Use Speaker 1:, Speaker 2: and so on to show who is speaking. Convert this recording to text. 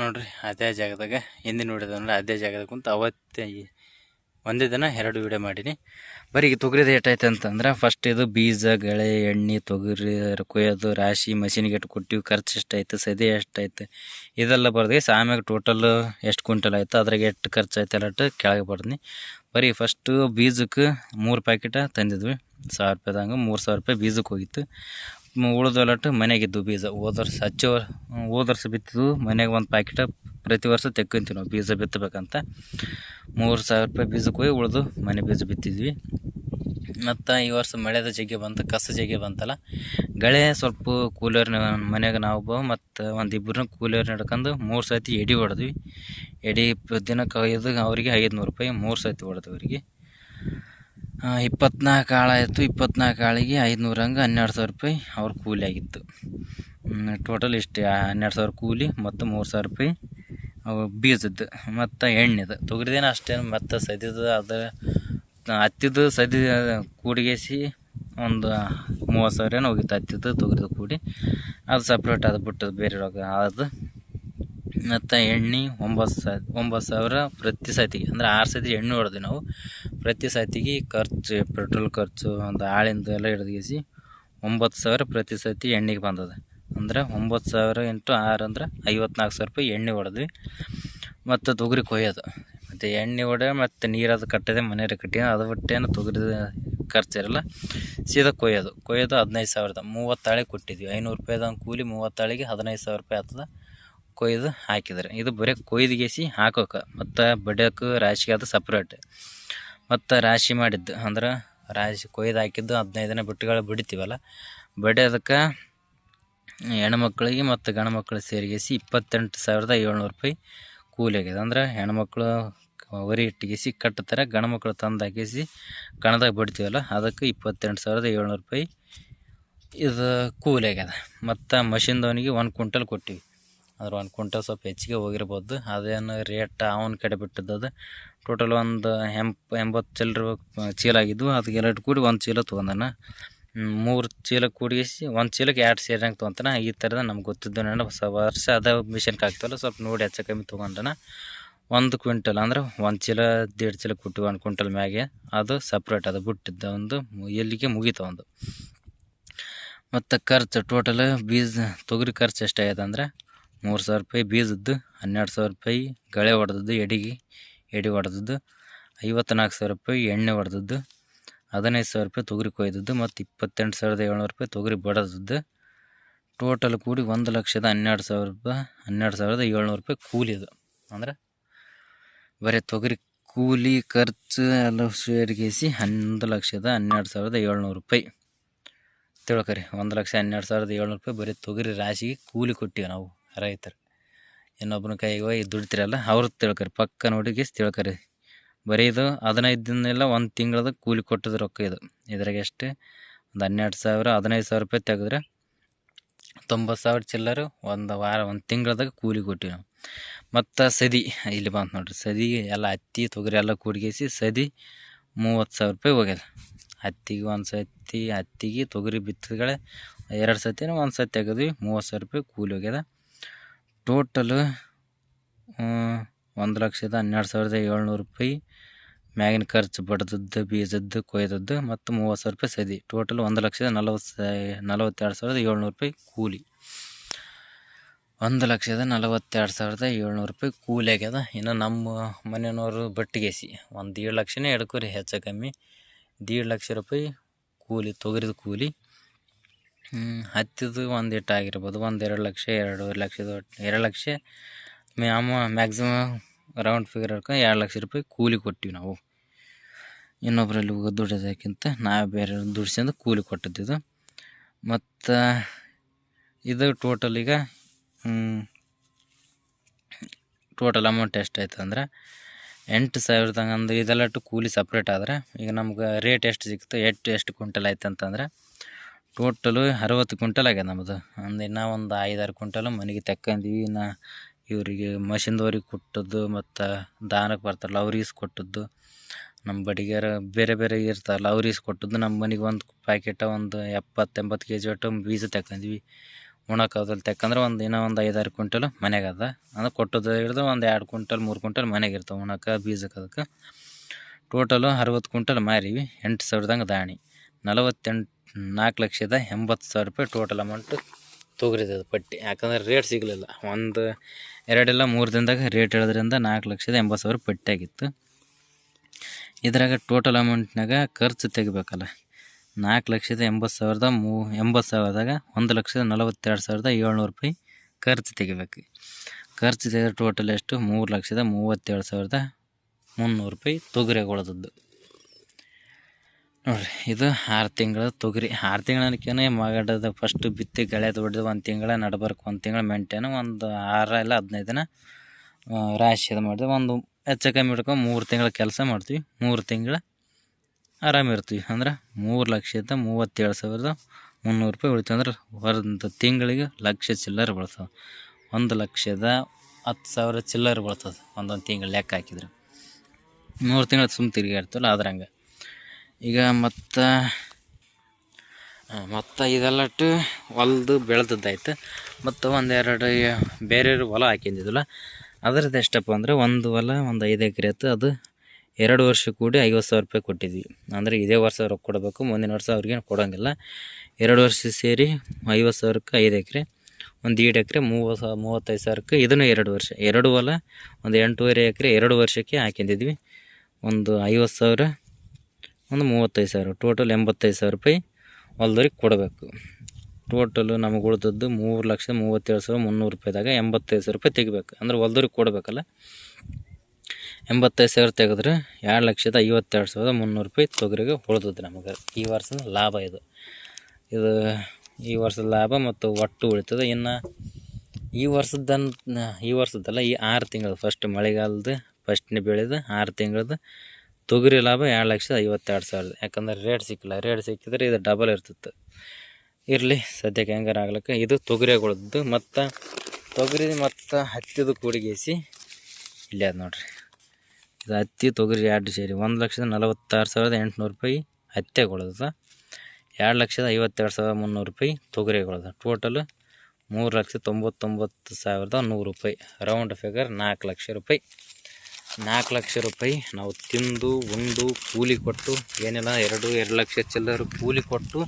Speaker 1: ನೋಡ್ರಿ, ಅದೇ ಜಾಗದಾಗ ಹಿಂದಿನ ವಿಡಿಯೋದಂದ್ರೆ ಅದೇ ಜಾಗದಾಗ ಕುಂತು ಅವತ್ತೇ ಒಂದೇ ದಿನ ಎರಡು ವಿಡಿಯೋ ಮಾಡೀನಿ. ಬರೀ ತೊಗರಿದ ಏಟೈತೆ ಅಂತಂದ್ರೆ ಫಸ್ಟ್ ಇದು ಬೀಜ, ಗಳೆ, ಎಣ್ಣೆ, ತೊಗರಿ ಕೊಯ್ಯೋದು ರಾಶಿ, ಮಷಿನ್ಗೆ ಎಷ್ಟು ಕೊಟ್ಟಿವಿ, ಖರ್ಚು ಎಷ್ಟಾಯ್ತು, ಸದಿ ಎಷ್ಟಾಯ್ತು, ಇದೆಲ್ಲ ಬರ್ದು ಆಮ್ಯಾಗ ಟೋಟಲ್ ಎಷ್ಟು ಕ್ವಿಂಟಲ್ ಆಯಿತು, ಅದ್ರಾಗ ಎಷ್ಟು ಖರ್ಚು ಆಯ್ತು ಎಲ್ಲ ಕೆಳಗೆ ಬರ್ದಿನಿ. ಬರೀ ಫಸ್ಟು ಬೀಜಕ್ಕೆ ಮೂರು ಪ್ಯಾಕೆಟ ತಂದಿದ್ವಿ. ಸಾವಿರ ರೂಪಾಯ್ದಂಗೆ ಮೂರು ಸಾವಿರ ರೂಪಾಯಿ ಬೀಜಕ್ಕೆ ಹೋಗಿತ್ತು. ಉಳಿದೊಲಟ್ಟು ಮನೆಗಿದ್ದು ಬೀಜ. ಹೋದ ವರ್ಷ ಹಚ್ಚಿ ಹೋದ ವರ್ಷ ಬಿತ್ತಿದ್ವು ಮನೆಗೆ ಒಂದು ಪ್ಯಾಕೆಟ್ ಪ್ರತಿ ವರ್ಷ ತೆಕ್ಕೊಂತೀವಿ ನಾವು, ಬೀಜ ಬಿತ್ತಬೇಕಂತ. ಮೂರು ಸಾವಿರ ರೂಪಾಯಿ ಬೀಜಕ್ಕೆ ಹೋಗಿ ಉಳಿದು ಮನೆ ಬೀಜ ಬಿತ್ತಿದ್ವಿ. ಮತ್ತು ಈ ವರ್ಷ ಮಳೆದ ಜಗ್ಗೆ ಬಂತು, ಕಸ ಜಗ್ಗೆ ಬಂತಲ್ಲ. ಗಳೆ ಸ್ವಲ್ಪ ಕೂಲರ್ನ ಮನೆಗೆ ನಾವು ಬ ಮತ್ತು ಒಂದು ಇಬ್ಬರನ್ನ ಕೂಲರ್ ನಡ್ಕೊಂಡು ಮೂರು ಸತಿ ಎಡಿ ಹೊಡೆದ್ವಿ. ಎಡಿ ದಿನಕ್ಕೆ ಐದು ಅವರಿಗೆ ಐದುನೂರು ರೂಪಾಯಿ ಮೂರು ಸತಿ ಹೊಡೆದ್ವಿ ಅವರಿಗೆ. ಇಪ್ಪತ್ನಾಲ್ಕು ಆಳಾಯಿತು ಇಪ್ಪತ್ನಾಲ್ಕು ಆಳಿಗೆ ಐದುನೂರು ಹಂಗೆ ಹನ್ನೆರಡು ಸಾವಿರ ರೂಪಾಯಿ ಅವ್ರ ಕೂಲಿ ಆಗಿತ್ತು. ಟೋಟಲ್ ಇಷ್ಟೇ. ಹನ್ನೆರಡು ಸಾವಿರ ಕೂಲಿ ಮತ್ತು ಮೂರು ಸಾವಿರ ರೂಪಾಯಿ ಅವು ಬೀಜದ್ದು ಮತ್ತು ಎಣ್ಣೆದು. ತೊಗರಿದೇನು ಅಷ್ಟೇನು ಮತ್ತು ಸದ್ಯದ ಅದು, ಹತ್ತಿದ್ದು ಸದಿ ಕೂಡಿಗೇಸಿ ಒಂದು ಮೂವತ್ತು ಸಾವಿರ ಏನು ಹೋಗಿತ್ತು ಹತ್ತಿದ್ದು ತೊಗರಿದು ಕೂಡಿ. ಅದು ಸಪ್ರೇಟ್ ಅದು ಬಿಟ್ಟದ್ದು ಬೇರೆ ರೊಕ್ಕ ಅದು ಮತ್ತು ಎಣ್ಣೆ ಒಂಬತ್ತು ಸಾವಿರ ಒಂಬತ್ತು ಸಾವಿರ ಪ್ರತಿ ಸತಿಗೆ. ಅಂದ್ರೆ ಆರು ಸತಿ ಎಣ್ಣೆ ಹೊಡೆದ್ವಿ ನಾವು. ಪ್ರತಿ ಸತಿಗೆ ಖರ್ಚು ಪೆಟ್ರೋಲ್ ಖರ್ಚು ಒಂದು ಆಳಿಂದ ಎಲ್ಲ ಹಿಡಿದ್ಗಿಸಿ ಒಂಬತ್ತು ಸಾವಿರ ಪ್ರತಿ ಸತಿ ಎಣ್ಣೆಗೆ ಬಂದದ. ಅಂದ್ರೆ ಒಂಬತ್ತು ಸಾವಿರ ಇಂಟು ಆರು ಅಂದ್ರೆ ಐವತ್ನಾಲ್ಕು ಸಾವಿರ ರೂಪಾಯಿ ಎಣ್ಣೆ ಹೊಡೆದ್ವಿ. ಮತ್ತು ತೊಗರಿ ಕೊಯ್ಯೋದು. ಮತ್ತು ಎಣ್ಣೆ ಹೊಡೆ ಮತ್ತು ನೀರದು ಕಟ್ಟದೆ ಮನೆಯವ್ರೆ ಕಟ್ಟಿ ಅದು ಬಿಟ್ಟೇನು ತೊಗರಿದ ಖರ್ಚಿರಲ್ಲ ಸೀದಾ ಕೊಯ್ಯೋದು. ಕೊಯ್ಯೋದು ಹದಿನೈದು ಸಾವಿರದ. ಮೂವತ್ತಾಳೆ ಕೊಟ್ಟಿದ್ವಿ. ಐನೂರು ರೂಪಾಯಿದಂಗೆ ಕೂಲಿ ಮೂವತ್ತಾಳಿಗೆ ಹದಿನೈದು ಸಾವಿರ ರೂಪಾಯಿ ಆಗ್ತದೆ. ಕೊಯ್ದು ಹಾಕಿದ್ರೆ ಇದು ಬರೀ ಕೊಯ್ದು ಗೇಸಿ ಹಾಕೋಕೆ. ಮತ್ತು ಬಡಿಯೋಕೆ ರಾಶಿಗೆ ಅದು ಸಪ್ರೇಟ್ ಮತ್ತು ರಾಶಿ ಮಾಡಿದ್ದು. ಅಂದ್ರೆ ರಾಶಿ ಕೊಯ್ದು ಹಾಕಿದ್ದು ಹದಿನೈದು ದಿನ ಬಿಟ್ಟುಗಳು ಬಿಡ್ತೀವಲ್ಲ. ಬಡಿಯೋದಕ್ಕೆ ಹೆಣ್ಮಕ್ಳಿಗೆ ಮತ್ತು ಗಂಡು ಮಕ್ಳು ಸೇರಿಗೆಸಿ ಇಪ್ಪತ್ತೆಂಟು ಸಾವಿರದ ಏಳ್ನೂರು ರೂಪಾಯಿ ಕೂಲಿ ಆಗಿದೆ ಅಂದ್ರೆ ಹೆಣ್ಮಕ್ಳು ವರಿ ಇಟ್ಟಿಗೆಸಿ ಕಟ್ತಾರೆ ಗಂಡು ಮಕ್ಕಳು ತಂದು ಹಾಕಿಸಿ ಕಣದಾಗ ಬಿಡ್ತೀವಲ್ಲ, ಅದಕ್ಕೆ ಇಪ್ಪತ್ತೆಂಟು ಸಾವಿರದ ಏಳ್ನೂರು ರೂಪಾಯಿ ಇದು ಕೂಲಿ ಆಗ್ಯದ ಮತ್ತು ಮಷಿನ್ದವನಿಗೆ ಒಂದು ಕ್ವಿಂಟಲ್ ಕೊಟ್ಟಿವಿ. ಅದ್ರ ಒಂದು ಕ್ವಿಂಟಲ್ ಸ್ವಲ್ಪ ಹೆಚ್ಚಿಗೆ ಹೋಗಿರ್ಬೋದು. ಅದೇನು ರೇಟ್ ಅವನ ಕಡೆ ಬಿಟ್ಟದ್ದು ಟೋಟಲ್ ಒಂದು ಎಂಪ್, ಎಂಬತ್ತು ಚಿಲ್ಲರೆ ಚೀಲ ಆಗಿದ್ವು ಅದಕ್ಕೆ ಎರಡು ಕೂಡಿ ಒಂದು ಚೀಲ ತೊಗೊಂಡನ. ಮೂರು ಚೀಲ ಕೂಡಿಸಿ, ಒಂದು ಚೀಲಕ್ಕೆ ಎರಡು ಸೇರಿನಂಗೆ ತೊಗೊತಾನೆ. ಈ ಥರದ ನಮ್ಗೆ ಗೊತ್ತಿದ್ದು ನಾನು ಹೊಸ ವರ್ಷ ಅದ ಮಿಷನ್ಗೆ ಹಾಕ್ತವಲ್ಲ ಸ್ವಲ್ಪ ನೋಡಿ ಹೆಚ್ಚು ಕಮ್ಮಿ ತೊಗೊಂಡನ. ಒಂದು ಕ್ವಿಂಟಲ್ ಅಂದ್ರೆ ಒಂದು ಚೀಲ, ದೇಡ್ ಚೀಲ ಕೊಟ್ಟು ಒಂದು ಕ್ವಿಂಟಲ್ ಮ್ಯಾಗೆ. ಅದು ಸಪ್ರೇಟ್ ಅದು ಬಿಟ್ಟಿದ್ದ ಒಂದು ಎಲ್ಲಿಗೆ ಮುಗೀತು ಒಂದು. ಮತ್ತು ಖರ್ಚು ಟೋಟಲ್ ಬೀಜ, ತೊಗರಿ ಖರ್ಚು ಎಷ್ಟಾಗ್ಯದ ಅಂದ್ರೆ ಮೂರು ಸಾವಿರ ರೂಪಾಯಿ ಬೀಜದ್ದು, ಹನ್ನೆರಡು ಸಾವಿರ ರೂಪಾಯಿ ಗಳೆ ಹೊಡೆದದ್ದು ಎಡಿಗೆ, ಎಡಿ ಹೊಡೆದದ್ದು ಐವತ್ತ್ನಾಲ್ಕು ಸಾವಿರ ರೂಪಾಯಿ ಎಣ್ಣೆ ಹೊಡೆದದ್ದು ಹದಿನೈದು ಸಾವಿರ ರೂಪಾಯಿ ತೊಗರಿ ಕೊಯ್ದದ್ದು ಮತ್ತು ಇಪ್ಪತ್ತೆಂಟು ಸಾವಿರದ ಏಳ್ನೂರು ರೂಪಾಯಿ ತೊಗರಿ ಬಡದದ್ದು. ಟೋಟಲ್ ಕೂಡಿ ಒಂದು ಲಕ್ಷದ ಹನ್ನೆರಡು ಸಾವಿರ ರೂಪಾಯಿ ಹನ್ನೆರಡು ಸಾವಿರದ ಏಳ್ನೂರು ರೂಪಾಯಿ ಕೂಲಿದು ಅಂದ್ರೆ ಬರೀ ತೊಗರಿ ಕೂಲಿ ಖರ್ಚು ಎಲ್ಲ ಸೇರಿಗೇಸಿ ಹನ್ನೊಂದು ಲಕ್ಷದ ಹನ್ನೆರಡು ಸಾವಿರದ ಏಳ್ನೂರು ರೂಪಾಯಿ. ತಿಳ್ಕೊರಿ, ಒಂದು ಲಕ್ಷ ಹನ್ನೆರಡು ಸಾವಿರದ ಏಳ್ನೂರು ರೂಪಾಯಿ ಬರೀ ತೊಗರಿ ರಾಶಿಗೆ ಕೂಲಿ ಕೊಟ್ಟಿವಿ ನಾವು. ರೈತರು. ಇನ್ನೊಬ್ಬನ ಕೈಗೆ ಹೋಗಿ ದುಡಿತೀರಲ್ಲ, ಅವ್ರು ತಿಳ್ಕರಿ ಪಕ್ಕ ನೋಡಿಗೆ ತಿಳ್ಕರಿ. ಬರೀ ಇದು ಹದಿನೈದು ದಿನ ಒಂದು ತಿಂಗಳದ ಕೂಲಿ ಕೊಟ್ಟದ ರೊಕ್ಕ ಇದು. ಇದ್ರಾಗ ಎಷ್ಟು? ಒಂದು ಹನ್ನೆರಡು ಸಾವಿರ, ಹದಿನೈದು ಸಾವಿರ ರೂಪಾಯಿ ತೆಗೆದ್ರೆ ತೊಂಬತ್ತು ಸಾವಿರ ಚಿಲ್ಲರು ಒಂದು ವಾರ, ಒಂದು ತಿಂಗಳದಾಗ ಕೂಲಿ ಕೊಟ್ಟಿವಿ ನಾವು. ಮತ್ತು ಸದಿ, ಇಲ್ಲಿ ಬಂತು ನೋಡ್ರಿ, ಸದಿ ಎಲ್ಲ ಹತ್ತಿ ತೊಗರಿ ಎಲ್ಲ ಕೂಡಿಗೇಸಿ ಸದಿ ಮೂವತ್ತು ಸಾವಿರ ರೂಪಾಯಿ ಹೋಗ್ಯದ. ಹತ್ತಿಗೆ ಒಂದು ಸತಿ, ಹತ್ತಿಗೆ ತೊಗರಿ ಬಿತ್ತದಗಳೇ ಎರಡು ಸತಿನೂ ಒಂದು ಸತಿ ತೆಗೆದ್ವಿ, ಮೂವತ್ತು ಸಾವಿರ ರೂಪಾಯಿ ಕೂಲಿ ಹೋಗ್ಯದ. ಟೋಟಲು ಒಂದು ಲಕ್ಷದ ಹನ್ನೆರಡು ಸಾವಿರದ ಏಳ್ನೂರು ರೂಪಾಯಿ ಮ್ಯಾಗಿನ ಖರ್ಚು ಬಡ್ದದ್ದು, ಬೀಜದ್ದು, ಕೊಯ್ದದ್ದು ಮತ್ತು ಮೂವತ್ತು ಸಾವಿರ ರೂಪಾಯಿ ಸದಿ. ಟೋಟಲ್ ಒಂದು ಲಕ್ಷದ ನಲವತ್ತು ನಲವತ್ತೆರಡು ಸಾವಿರದ ಏಳ್ನೂರು ರೂಪಾಯಿ ಕೂಲಿ. ಒಂದು ಲಕ್ಷದ ನಲವತ್ತೆರಡು ಸಾವಿರದ ಏಳ್ನೂರು ರೂಪಾಯಿ ಕೂಲಿ ಆಗ್ಯದ. ಇನ್ನು ನಮ್ಮ ಮನೆಯವರು ಬಟ್ಟಿಗೆಸಿ ಒಂದು ಏಳು ಲಕ್ಷನೇ ಎಡ್ಕೋರಿ ಹೆಚ್ಚು ಕಮ್ಮಿ. ದೇಡ್ ಲಕ್ಷ ರೂಪಾಯಿ ಕೂಲಿ, ತೊಗರಿದ ಕೂಲಿ. ಹತ್ತಿದು ಒಂದು ಇಟ್ಟು ಆಗಿರ್ಬೋದು. ಒಂದು ಎರಡು ಲಕ್ಷ ಎರಡೂವರೆ ಲಕ್ಷದ ಎರಡು lakh. Ma'am maximum round figure ಹಾಕ ಎರಡು ಲಕ್ಷ ರೂಪಾಯಿ ಕೂಲಿ ಕೊಟ್ಟಿವಿ ನಾವು. ಇನ್ನೊಬ್ಬರಲ್ಲಿ ಹೋಗಿ ದುಡಿಯೋದಕ್ಕಿಂತ ನಾವು ಬೇರೆ ದುಡ್ಸ್ಕೊಂಡು ಕೂಲಿ ಕೊಟ್ಟಿದ್ದು ಮತ್ತು ಇದು ಟೋಟಲ್ ಈಗ ಟೋಟಲ್ ಅಮೌಂಟ್ ಎಷ್ಟಾಯ್ತು ಅಂದ್ರೆ ಎಂಟು ಸಾವಿರ ಅಂದ್ರೆ ಇದೆಲ್ಲಟ್ಟು ಕೂಲಿ ಸಪ್ರೇಟ್ ಆದ್ರೆ ಈಗ ನಮ್ಗೆ ರೇಟ್ ಎಷ್ಟು ಸಿಕ್ತು ಎಷ್ಟು ಎಷ್ಟು ಕ್ವಿಂಟಲ್ ಆಯ್ತು ಅಂತಂದ್ರೆ ಟೋಟಲು ಅರವತ್ತು ಕ್ವಿಂಟಲ್ ಆಗ್ಯದ ನಮ್ಮದು ಒಂದು ಇನ್ನೂ ಒಂದು ಐದಾರು ಕ್ವಿಂಟಲ್ ಮನೆಗೆ ತಕ್ಕಂದೀವಿ. ಇನ್ನು ಇವರಿಗೆ ಮಷಿನ್ದವ್ರಿಗೆ ಕೊಟ್ಟದ್ದು ಮತ್ತು ದಾನಕ್ಕೆ ಬರ್ತಾರಲ್ಲ ಅವ್ರಿಗೆ ಕೊಟ್ಟದ್ದು. ನಮ್ಮ ಬಡಿಗೆರ ಬೇರೆ ಬೇರೆ ಇರ್ತಾರಲ್ಲ ಅವ್ರಿಗೆ ಕೊಟ್ಟದ್ದು. ನಮ್ಮ ಮನೆಗೆ ಒಂದು ಪ್ಯಾಕೆಟ ಒಂದು ಎಪ್ಪತ್ತು ಎಂಬತ್ತು ಕೆ ಜಿ ಒಟ್ಟು ಬೀಜ ತಗೊಂಡ್ವಿ ಉಣಕ್ಕಾಗದಲ್ಲಿ ತಕ್ಕಂದ್ರೆ ಒಂದು ಇನ್ನೂ ಒಂದು ಐದಾರು ಕ್ವಿಂಟಲ್ ಮನೆಗೆ ಅದ. ಅಂದ್ರೆ ಕೊಟ್ಟದ್ದು ಹಿಡಿದು ಒಂದು ಎರಡು ಕ್ವಿಂಟಲ್, ಮೂರು ಕ್ವಿಂಟಲ್ ಮನೆಗೆ ಇರ್ತಾವೆ ಉಣಕ್ಕೆ ಬೀಜಕ್ಕೆ ಅದಕ್ಕೆ ಟೋಟಲು ಅರವತ್ತು ಕ್ವಿಂಟಲ್ ಮಾರೀವಿ, ಎಂಟು ಸಾವಿರದಂಗೆ ದಾಣಿ. ನಲವತ್ತೆಂಟು ನಾಲ್ಕು ಲಕ್ಷದ ಎಂಬತ್ತು ಸಾವಿರ ರೂಪಾಯಿ ಟೋಟಲ್ ಅಮೌಂಟ್ ಅದು ಪಟ್ಟಿ. ಯಾಕಂದ್ರೆ ರೇಟ್ ಸಿಗಲಿಲ್ಲ. ಒಂದು, ಎರಡೆಲ್ಲ ಮೂರು ದಿನದಾಗ ರೇಟ್ ಹೇಳೋದ್ರಿಂದ ನಾಲ್ಕು ಲಕ್ಷದ ಎಂಬತ್ತು ಸಾವಿರ ಪಟ್ಟಿ ಆಗಿತ್ತು. ಇದ್ರಾಗ ಟೋಟಲ್ ಅಮೌಂಟ್ನಾಗ ಖರ್ಚು ತೆಗಿಬೇಕಲ್ಲ. ನಾಲ್ಕು ಲಕ್ಷದ ಎಂಬತ್ತು ಸಾವಿರದ ಮೂ, ಎಂಬತ್ತು ಸಾವಿರದಾಗ ಒಂದು ಲಕ್ಷದ ನಲವತ್ತೆರಡು ಸಾವಿರದ ಏಳ್ನೂರು ರೂಪಾಯಿ ಖರ್ಚು ತೆಗಿಬೇಕು. ಖರ್ಚು ತೆಗೆದ್ರೆ ಟೋಟಲ್ ಎಷ್ಟು? ಮೂರು ಲಕ್ಷದ ಮೂವತ್ತೇಳು ಸಾವಿರದ ಮುನ್ನೂರು ರೂಪಾಯಿ ತೊಗರಿ ಉಳಿದದ್ದು ನೋಡಿರಿ, ಇದು ಆರು ತಿಂಗಳ ತೊಗರಿ. ಆರು ತಿಂಗಳಕ್ಕೇನೆ ಮಗಡದ ಫಸ್ಟ್ ಬಿತ್ತಿ ಗಳೆ ದೊಡ್ಡದು ಒಂದು ತಿಂಗಳ ನಡ್ಬರ್ಕು, ಒಂದು ತಿಂಗಳ ಮೆಂಟೇನು, ಒಂದು ಆರ ಇಲ್ಲ ಹದಿನೈದು ದಿನ ರಾಶಿ ಅದು ಮಾಡಿದೆ. ಒಂದು ಹೆಚ್ಚು ಕಮ್ಮಿ ಹಿಡ್ಕೊಂಡು ಮೂರು ತಿಂಗಳ ಕೆಲಸ ಮಾಡ್ತೀವಿ. ಮೂರು ತಿಂಗಳ ಆರಾಮಿರ್ತೀವಿ ಅಂದ್ರೆ ಮೂರು ಲಕ್ಷದ ಮೂವತ್ತೇಳು ಸಾವಿರದ ಮುನ್ನೂರು ರೂಪಾಯಿ ಉಳಿತು ಅಂದ್ರೆ ಒಂದು ತಿಂಗಳಿಗೆ ಲಕ್ಷ ಚಿಲ್ಲರೆ ಬೀಳ್ತದೆ. ಒಂದು ಲಕ್ಷದ ಹತ್ತು ಸಾವಿರ ಚಿಲ್ಲರೆ ಬೀಳ್ತದೆ ಒಂದೊಂದು ತಿಂಗಳು ಲೆಕ್ಕ ಹಾಕಿದ್ರೆ. ಮೂರು ತಿಂಗಳು ಸುಮ್ಮ ತಿರುಗಾಡ್ತಲ್ಲ ಅದ್ರಂಗೆ. ಈಗ ಮತ್ತು ಮತ್ತು ಇದೆಲ್ಲಟ್ಟು ಹೊಲ್ದು ಬೆಳೆದದ್ದಾಯ್ತು. ಮತ್ತು ಒಂದೆರಡು ಬೇರೆ ಹೊಲ ಹಾಕಿದ್ದಿದ್ವಲ್ಲ ಅದರದ್ದು ಎಷ್ಟಪ್ಪ ಅಂದರೆ ಒಂದು ಹೊಲ ಒಂದು ಐದು ಎಕರೆ ಇತ್ತು. ಅದು ಎರಡು ವರ್ಷ ಕೂಡಿ ಐವತ್ತು ಸಾವಿರ ರೂಪಾಯಿ ಕೊಟ್ಟಿದ್ವಿ. ಅಂದರೆ ಇದೇ ವರ್ಷ ರೊಕ್ಕ ಕೊಡಬೇಕು, ಮುಂದಿನ ವರ್ಷ ಅವ್ರಿಗೇನು ಕೊಡೋಂಗಿಲ್ಲ. ಎರಡು ವರ್ಷ ಸೇರಿ ಐವತ್ತು ಸಾವಿರಕ್ಕೆ ಐದು ಎಕರೆ, ಒಂದು ಎರಡು ಎಕರೆ ಮೂವತ್ತು ಸಾವಿರ ಮೂವತ್ತೈದು ಸಾವಿರಕ್ಕೆ ಇದನ್ನು ಎರಡು ವರ್ಷ. ಎರಡು ಹೊಲ, ಒಂದು ಎಂಟೂವರೆ ಎಕರೆ ಎರಡು ವರ್ಷಕ್ಕೆ ಹಾಕಿದ್ದಿದ್ವಿ ಒಂದು ಐವತ್ತು ಸಾವಿರ ಒಂದು ಮೂವತ್ತೈದು ಸಾವಿರ. ಟೋಟಲ್ ಎಂಬತ್ತೈದು ಸಾವಿರ ರೂಪಾಯಿ ಹೊಲ್ದವ್ರಿಗೆ ಕೊಡಬೇಕು. ಟೋಟಲು ನಮಗೆ ಉಳಿದದ್ದು ಮೂರು ಲಕ್ಷ ಮೂವತ್ತೇಳು ಸಾವಿರ ಮುನ್ನೂರು ರೂಪಾಯಿದಾಗ ಎಂಬತ್ತೈದು ಸಾವಿರ ರೂಪಾಯಿ ತೆಗಿಬೇಕು. ಅಂದ್ರೆ ಹೊಲ್ದವ್ರಿಗೆ ಕೊಡಬೇಕಲ್ಲ. ಎಂಬತ್ತೈದು ಸಾವಿರ ತೆಗೆದ್ರೆ ಎರಡು ಲಕ್ಷದ ಐವತ್ತೆರಡು ಸಾವಿರದ ಮುನ್ನೂರು ರೂಪಾಯಿ ತೊಗರಿಗೆ ಉಳಿದದ್ದು ನಮಗೆ. ಈ ವರ್ಷದ ಲಾಭ ಇದು. ಇದು ಈ ವರ್ಷದ ಲಾಭ ಮತ್ತು ಒಟ್ಟು ಉಳಿತದೆ. ಇನ್ನು ಈ ವರ್ಷದ ಈ ವರ್ಷದ್ದಲ್ಲ, ಈ ಆರು ತಿಂಗಳು ಫಸ್ಟ್ ಮಳೆಗಾಲದ ಫಸ್ಟ್ನೇ ಬೆಳೆದು, ಆರು ತಿಂಗಳದ್ದು ತೊಗರಿ ಲಾಭ ಎರಡು ಲಕ್ಷದ ಐವತ್ತೆರಡು ಸಾವಿರದ. ಯಾಕಂದ್ರೆ ರೇಟ್ ಸಿಕ್ಕಿಲ್ಲ. ರೇಟ್ ಸಿಕ್ಕಿದ್ರೆ ಇದು ಡಬಲ್ ಇರ್ತಿತ್ತು. ಇರಲಿ, ಸದ್ಯಕ್ಕೆ ಹೆಂಗಾರ ಆಗ್ಲಿಕ್ಕೆ ಇದು ತೊಗರಿಗಳದ್ದು ಮತ್ತು ತೊಗರಿ ಮತ್ತು ಹತ್ತಿದು ಕೂಡಿಗೇಸಿ ಇಲ್ಲಿ ಅದು ನೋಡ್ರಿ. ಇದು ಹತ್ತಿ, ತೊಗರಿ ಎರಡು ಸೇರಿ. ಒಂದು ಲಕ್ಷದ ನಲವತ್ತಾರು ಸಾವಿರದ ಎಂಟುನೂರು ರೂಪಾಯಿ ಹತ್ತೆಗಳದ ಎರಡು ಲಕ್ಷದ ಐವತ್ತೆರಡು ಸಾವಿರದ ಮುನ್ನೂರು ರೂಪಾಯಿ ತೊಗರಿಗಳದ ಟೋಟಲ್ ಮೂರು ಲಕ್ಷ ತೊಂಬತ್ತೊಂಬತ್ತು ಸಾವಿರದ ನೂರು ರೂಪಾಯಿ. ರೌಂಡ್ ಫಿಗರ್ ನಾಲ್ಕು ಲಕ್ಷ ರೂಪಾಯಿ. ನಾಲ್ಕು ಲಕ್ಷ ರೂಪಾಯಿ ನಾವು ತಿಂದು ಉಂಡು ಕೂಲಿ ಕೊಟ್ಟು ಏನಿಲ್ಲ, ಎರಡು ಎರಡು ಲಕ್ಷ ಚಿಲ್ಲರೆ ಕೂಲಿ ಕೊಟ್ಟು